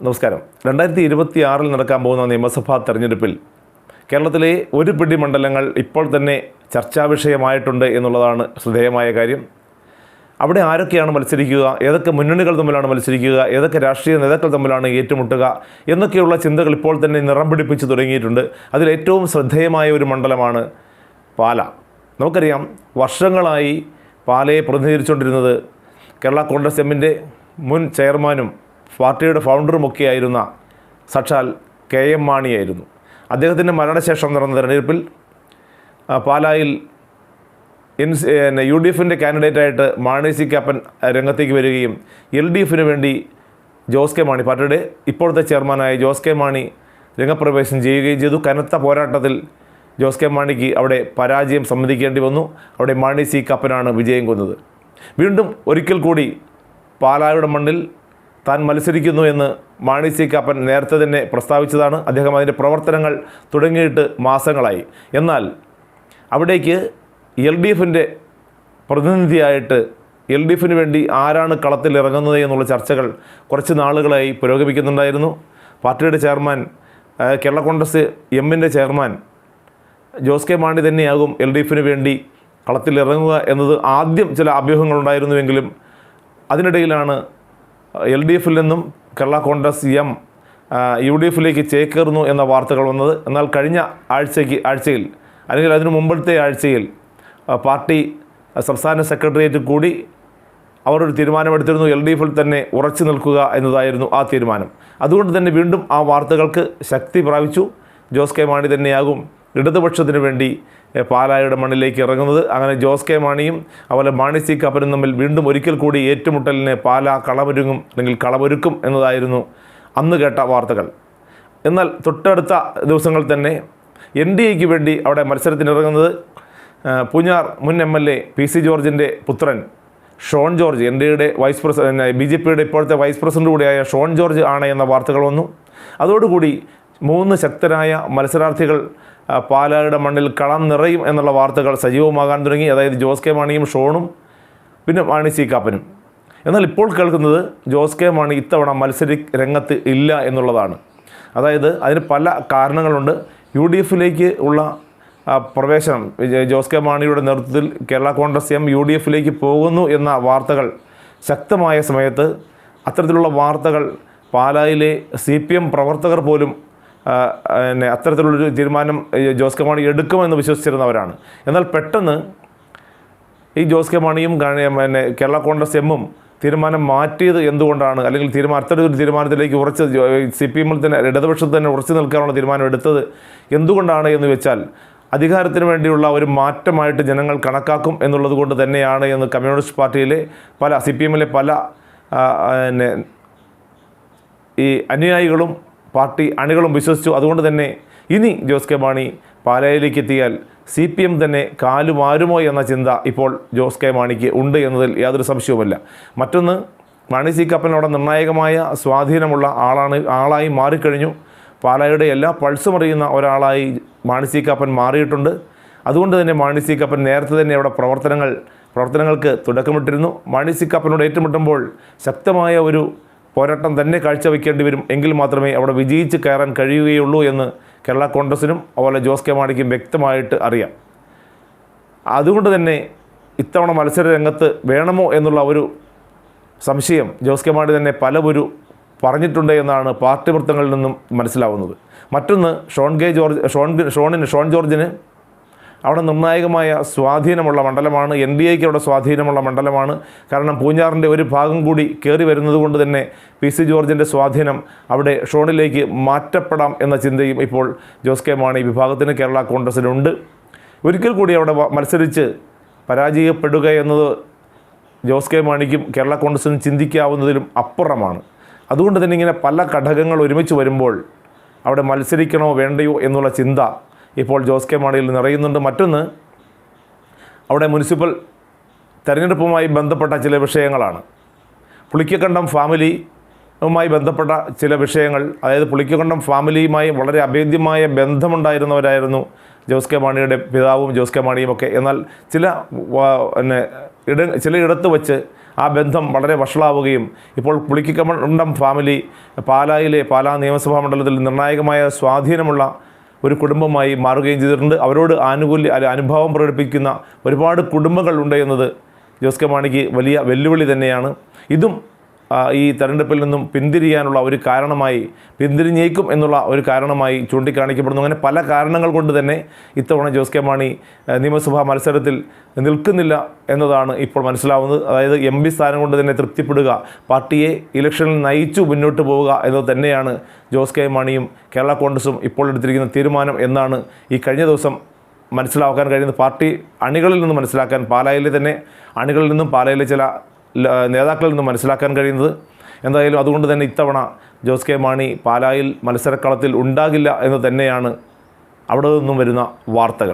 നമസ്കാരം. രണ്ടായിരത്തി ഇരുപത്തി ആറിൽ നടക്കാൻ പോകുന്ന നിയമസഭാ തെരഞ്ഞെടുപ്പിൽ കേരളത്തിലെ ഒരു പിടി മണ്ഡലങ്ങൾ ഇപ്പോൾ തന്നെ ചർച്ചാ വിഷയമായിട്ടുണ്ട് എന്നുള്ളതാണ് ശ്രദ്ധേയമായ കാര്യം. അവിടെ ആരൊക്കെയാണ് മത്സരിക്കുക ഏതൊക്കെ മുന്നണികൾ തമ്മിലാണ് മത്സരിക്കുക ഏതൊക്കെ രാഷ്ട്രീയ നേതാക്കൾ തമ്മിലാണ് ഏറ്റുമുട്ടുക എന്നൊക്കെയുള്ള ചിന്തകൾ ഇപ്പോൾ തന്നെ നിറം പിടിപ്പിച്ച് തുടങ്ങിയിട്ടുണ്ട്. അതിൽ ഏറ്റവും ശ്രദ്ധേയമായ ഒരു മണ്ഡലമാണ് പാല. നമുക്കറിയാം വർഷങ്ങളായി പാലയെ പ്രതിനിധീകരിച്ചുകൊണ്ടിരുന്നത് കേരള കോൺഗ്രസ് എമ്മിന്റെ മുൻ ചെയർമാനും പാർട്ടിയുടെ ഫൗണ്ടറുമൊക്കെയായിരുന്ന സക്ഷാൽ കെ എം മാണിയായിരുന്നു അദ്ദേഹത്തിന്റെ മരണശേഷം നടന്ന തെരഞ്ഞെടുപ്പിൽ പാലായിൽ എൻ പിന്നെ യു ഡി എഫിന്റെ കാൻഡിഡേറ്റായിട്ട് മാണി സി കാപ്പൻ രംഗത്തേക്ക് വരികയും എൽ ഡി എഫിന് വേണ്ടി ജോസ് കെ മാണി പാർട്ടിയുടെ ഇപ്പോഴത്തെ ചെയർമാനായ ജോസ് കെ മാണി രംഗപ്രവേശം ചെയ്യുകയും ചെയ്തു. കനത്ത പോരാട്ടത്തിൽ ജോസ് കെ മാണിക്ക് അവിടെ പരാജയം സമ്മതിക്കേണ്ടി വന്നു. അവിടെ മാണി സി കപ്പനാണ് വിജയം കൊന്നത്. വീണ്ടും ഒരിക്കൽ കൂടി പാലായുടെ മണ്ണിൽ താൻ മത്സരിക്കുന്നു എന്ന് മാണി സി കാപ്പൻ നേരത്തെ തന്നെ പ്രസ്താവിച്ചതാണ്. അദ്ദേഹം അതിന്റെ പ്രവർത്തനങ്ങൾ തുടങ്ങിയിട്ട് മാസങ്ങളായി. എന്നാൽ അവിടേക്ക് എൽ ഡി എഫിന്റെ പ്രതിനിധിയായിട്ട് എൽ ഡി എഫിന് വേണ്ടി ആരാണ് കളത്തിൽ ഇറങ്ങുന്നത് എന്നുള്ള ചർച്ചകൾ കുറച്ച് നാളുകളായി പുരോഗമിക്കുന്നുണ്ടായിരുന്നു. പാർട്ടിയുടെ ചെയർമാൻ കേരള കോൺഗ്രസ് എമ്മിന്റെ ചെയർമാൻ ജോസ് കെ മാണി തന്നെയാകും എൽ ഡി എഫിന് വേണ്ടി കളത്തിൽ ഇറങ്ങുക എന്നത് ആദ്യം ചില അഭ്യൂഹങ്ങളുണ്ടായിരുന്നുവെങ്കിലും അതിനിടയിലാണ് എൽ ഡി എഫിൽ നിന്നും Kerala Congress M U D എഫിലേക്ക് ചേക്കേറുന്നു എന്ന വാർത്തകൾ വന്നത്. എന്നാൽ കഴിഞ്ഞ ആഴ്ചയ്ക്ക് ആഴ്ചയിൽ അല്ലെങ്കിൽ അതിനു മുമ്പത്തെ ആഴ്ചയിൽ പാർട്ടി സംസ്ഥാന സെക്രട്ടേറിയറ്റ് കൂടി അവരൊരു തീരുമാനമെടുത്തിരുന്നു. എൽ ഡി എഫിൽ തന്നെ ഉറച്ചു നിൽക്കുക എന്നതായിരുന്നു ആ തീരുമാനം. അതുകൊണ്ട് തന്നെ വീണ്ടും ആ വാർത്തകൾക്ക് ശക്തി പ്രാപിച്ചു. ജോസ് കെ മാണി തന്നെയാകും ഇടതുപക്ഷത്തിന് വേണ്ടി പാലായുടെ മണ്ണിലേക്ക് ഇറങ്ങുന്നത്. അങ്ങനെ ജോസ് കെ മാണിയും അതുപോലെ മാണി സി കപ്പനും തമ്മിൽ വീണ്ടും ഒരിക്കൽ കൂടി ഏറ്റുമുട്ടലിനെ പാല കളമൊരുങ്ങും അല്ലെങ്കിൽ കളമൊരുക്കും എന്നതായിരുന്നു അന്ന് കേട്ട വാർത്തകൾ. എന്നാൽ തൊട്ടടുത്ത ദിവസങ്ങൾ തന്നെ എൻ ഡി എക്ക് വേണ്ടി അവിടെ മത്സരത്തിനിറങ്ങുന്നത് പൂഞ്ഞാർ മുൻ M L A P C ജോർജിന്റെ പുത്രൻ ഷോൺ ജോർജ് എൻ ഡി എയുടെ വൈസ് പ്രസിഡന്റ് ബി ജെ പിയുടെ ഇപ്പോഴത്തെ വൈസ് പ്രസിഡന്റ് കൂടിയായ ഷോൺ ജോർജ് ആണ് എന്ന വാർത്തകൾ വന്നു. അതോടുകൂടി മൂന്ന് ശക്തരായ മത്സരാർത്ഥികൾ പാലാരുടെ മണ്ണിൽ കളം നിറയും എന്നുള്ള വാർത്തകൾ സജീവമാകാൻ തുടങ്ങി. അതായത് ജോസ് കെ മാണിയും ഷോണും പിന്നെ മാണി സി കാപ്പനും. എന്നാൽ ഇപ്പോൾ കേൾക്കുന്നത് ജോസ് കെ മാണി ഇത്തവണ മത്സര രംഗത്ത് ഇല്ല എന്നുള്ളതാണ്. അതായത് അതിന് പല കാരണങ്ങളുണ്ട്. യു ഡി എഫിലേക്ക് ഉള്ള പ്രവേശനം ജോസ് കെ മാണിയുടെ നേതൃത്വത്തിൽ Kerala Congress M U D എഫിലേക്ക് പോകുന്നു എന്ന വാർത്തകൾ ശക്തമായ സമയത്ത് അത്തരത്തിലുള്ള വാർത്തകൾ പാലായിലെ സി പി എം പ്രവർത്തകർ പോലും പിന്നെ അത്തരത്തിലുള്ളൊരു തീരുമാനം ജോസ് കെ മാണി എടുക്കുമെന്ന് വിശ്വസിച്ചിരുന്നവരാണ്. എന്നാൽ പെട്ടെന്ന് ഈ ജോസ് കെ മാണിയും പിന്നെ കേരള കോൺഗ്രസ് എമ്മും തീരുമാനം മാറ്റിയത് എന്തുകൊണ്ടാണ്? അല്ലെങ്കിൽ തീരുമാനം അത്തരമൊരു തീരുമാനത്തിലേക്ക് ഉറച്ച് സി പി എമ്മിൽ തന്നെ ഇടതുപക്ഷത്ത് തന്നെ ഉറച്ചു നിൽക്കാനുള്ള തീരുമാനം എടുത്തത് എന്തുകൊണ്ടാണ് എന്ന് വെച്ചാൽ അധികാരത്തിന് വേണ്ടിയുള്ള ഒരു മാറ്റമായിട്ട് ജനങ്ങൾ കണക്കാക്കും എന്നുള്ളത് കൊണ്ട് തന്നെയാണ് എന്ന് കമ്മ്യൂണിസ്റ്റ് പാർട്ടിയിലെ പല സി പി എമ്മിലെ പല പിന്നെ ഈ അനുയായികളും പാർട്ടി അണികളും വിശ്വസിച്ചു. അതുകൊണ്ട് തന്നെ ഇനി ജോസ് കെ മാണി പാലായിലേക്ക് എത്തിയാൽ സി പി എം തന്നെ കാലുമാരുമോ എന്ന ചിന്ത ഇപ്പോൾ ജോസ് കെ മാണിക്ക് ഉണ്ട് എന്നതിൽ യാതൊരു സംശയവുമല്ല. മറ്റൊന്ന് മാണി സി കപ്പൻ നിർണായകമായ സ്വാധീനമുള്ള ആളാണ് ആളായി മാറിക്കഴിഞ്ഞു. പാലായുടെ എല്ലാ പൾസും അറിയുന്ന ഒരാളായി മാണി സി കപ്പൻ മാറിയിട്ടുണ്ട്. അതുകൊണ്ട് തന്നെ മാണി സി കപ്പൻ നേരത്തെ തന്നെ അവിടെ പ്രവർത്തനങ്ങൾ പ്രവർത്തനങ്ങൾക്ക് തുടക്കമിട്ടിരുന്നു. മാണി സി കപ്പനോട് ഏറ്റുമുട്ടുമ്പോൾ ശക്തമായ ഒരു പോരാട്ടം തന്നെ കാഴ്ചവെക്കേണ്ടി വരും. എങ്കിൽ മാത്രമേ അവിടെ വിജയിച്ച് കയറാൻ കഴിയുകയുള്ളൂ എന്ന് കേരള കോൺഗ്രസിനും അതുപോലെ ജോസ് കെ മാണിക്കും വ്യക്തമായിട്ട് അറിയാം. അതുകൊണ്ട് തന്നെ ഇത്തവണ മത്സര രംഗത്ത് വേണമോ എന്നുള്ള ഒരു സംശയം ജോസ് കെ മാണി തന്നെ പലവരു പറഞ്ഞിട്ടുണ്ട് എന്നാണ് പാർട്ടി വൃത്തങ്ങളിൽ നിന്നും മനസ്സിലാവുന്നത്. മറ്റൊന്ന് ഷോൺ കെ ജോർജ് ഷോൺ ഷോണിന് ഷോൺ ജോർജിന് അവിടെ നിർണായകമായ സ്വാധീനമുള്ള മണ്ഡലമാണ്. എൻ ഡി എക്ക് അവിടെ സ്വാധീനമുള്ള മണ്ഡലമാണ്. കാരണം പൂഞ്ഞാറിന്റെ ഒരു ഭാഗം കൂടി കയറി വരുന്നത് കൊണ്ട് തന്നെ പി സി ജോർജിന്റെ സ്വാധീനം അവിടെ ഷോണിലേക്ക് മാറ്റപ്പെടാം എന്ന ചിന്തയും ഇപ്പോൾ ജോസ് കെ മാണി വിഭാഗത്തിന് കേരള കോൺഗ്രസ്സിനുണ്ട് ഒരിക്കൽ കൂടി അവിടെ മത്സരിച്ച് പരാജയപ്പെടുക എന്നത് ജോസ് കെ മാണിക്കും കേരള കോൺഗ്രസിനും ചിന്തിക്കാവുന്നതിലും അപ്പുറമാണ്. അതുകൊണ്ട് തന്നെ ഇങ്ങനെ പല ഘടകങ്ങൾ ഒരുമിച്ച് വരുമ്പോൾ അവിടെ മത്സരിക്കണോ വേണ്ടയോ എന്നുള്ള ചിന്ത ഇപ്പോൾ ജോസ് കെ മാണിയിൽ നിറയുന്നുണ്ട് മറ്റൊന്ന് അവിടെ മുനിസിപ്പൽ തെരഞ്ഞെടുപ്പുമായി ബന്ധപ്പെട്ട ചില വിഷയങ്ങളാണ്. പുളിക്കക്കണ്ടം ഫാമിലിയുമായി ബന്ധപ്പെട്ട ചില വിഷയങ്ങൾ അതായത് പുളിക്കക്കണ്ടം ഫാമിലിയുമായി വളരെ അഭേദ്യമായ ബന്ധമുണ്ടായിരുന്നവരായിരുന്നു ജോസ് കെ മാണിയുടെ പിതാവും ജോസ് കെ മാണിയും ഒക്കെ. എന്നാൽ ചില പിന്നെ ഇട ചിലയിടത്ത് വച്ച് ആ ബന്ധം വളരെ വഷളാവുകയും ഇപ്പോൾ പുളിക്കക്കമണ്ടം ഫാമിലി പാലായിലെ പാലാ നിയമസഭാ മണ്ഡലത്തിൽ നിർണായകമായ സ്വാധീനമുള്ള ഒരു കുടുംബമായി മാറുകയും ചെയ്തിട്ടുണ്ട്. അവരോട് ആനുകൂല്യ അല്ല അനുഭാവം പ്രകടിപ്പിക്കുന്ന ഒരുപാട് കുടുംബങ്ങളുണ്ട് എന്നത് ജോസ് കെ മാണിക്ക് വലിയ വെല്ലുവിളി തന്നെയാണ്. ഇതും ഈ തെരഞ്ഞെടുപ്പിൽ നിന്നും പിന്തിരിയാനുള്ള ഒരു കാരണമായി പിന്തിരിഞ്ഞേക്കും എന്നുള്ള ഒരു കാരണമായി ചൂണ്ടിക്കാണിക്കപ്പെടുന്നു. അങ്ങനെ പല കാരണങ്ങൾ കൊണ്ട് തന്നെ ഇത്തവണ ജോസ് കെ മാണി നിയമസഭാ മത്സരത്തിൽ നിൽക്കുന്നില്ല എന്നതാണ് ഇപ്പോൾ മനസ്സിലാവുന്നത്. അതായത് എം പി സ്ഥാനം കൊണ്ട് തന്നെ തൃപ്തിപ്പെടുക പാർട്ടിയെ ഇലക്ഷനിൽ നയിച്ചു മുന്നോട്ട് പോവുക എന്നത് തന്നെയാണ് ജോസ് കെ മാണിയും കേരള കോൺഗ്രസും ഇപ്പോൾ എടുത്തിരിക്കുന്ന തീരുമാനം എന്നാണ് ഈ കഴിഞ്ഞ ദിവസം മനസ്സിലാക്കാൻ കഴിയുന്നത്. പാർട്ടി അണികളിൽ നിന്ന് മനസ്സിലാക്കാൻ പാലായിലെ തന്നെ അണികളിൽ നിന്നും പാലായിലെ ചില നേതാക്കളിൽ നിന്ന് മനസ്സിലാക്കാൻ കഴിയുന്നത്? എന്തായാലും അതുകൊണ്ട് തന്നെ ഇത്തവണ ജോസ് കെ മാണി പാലായിൽ മത്സരക്കളത്തിൽ ഉണ്ടാകില്ല എന്ന് തന്നെയാണ് അവിടെ നിന്നും വരുന്ന വാർത്തകൾ.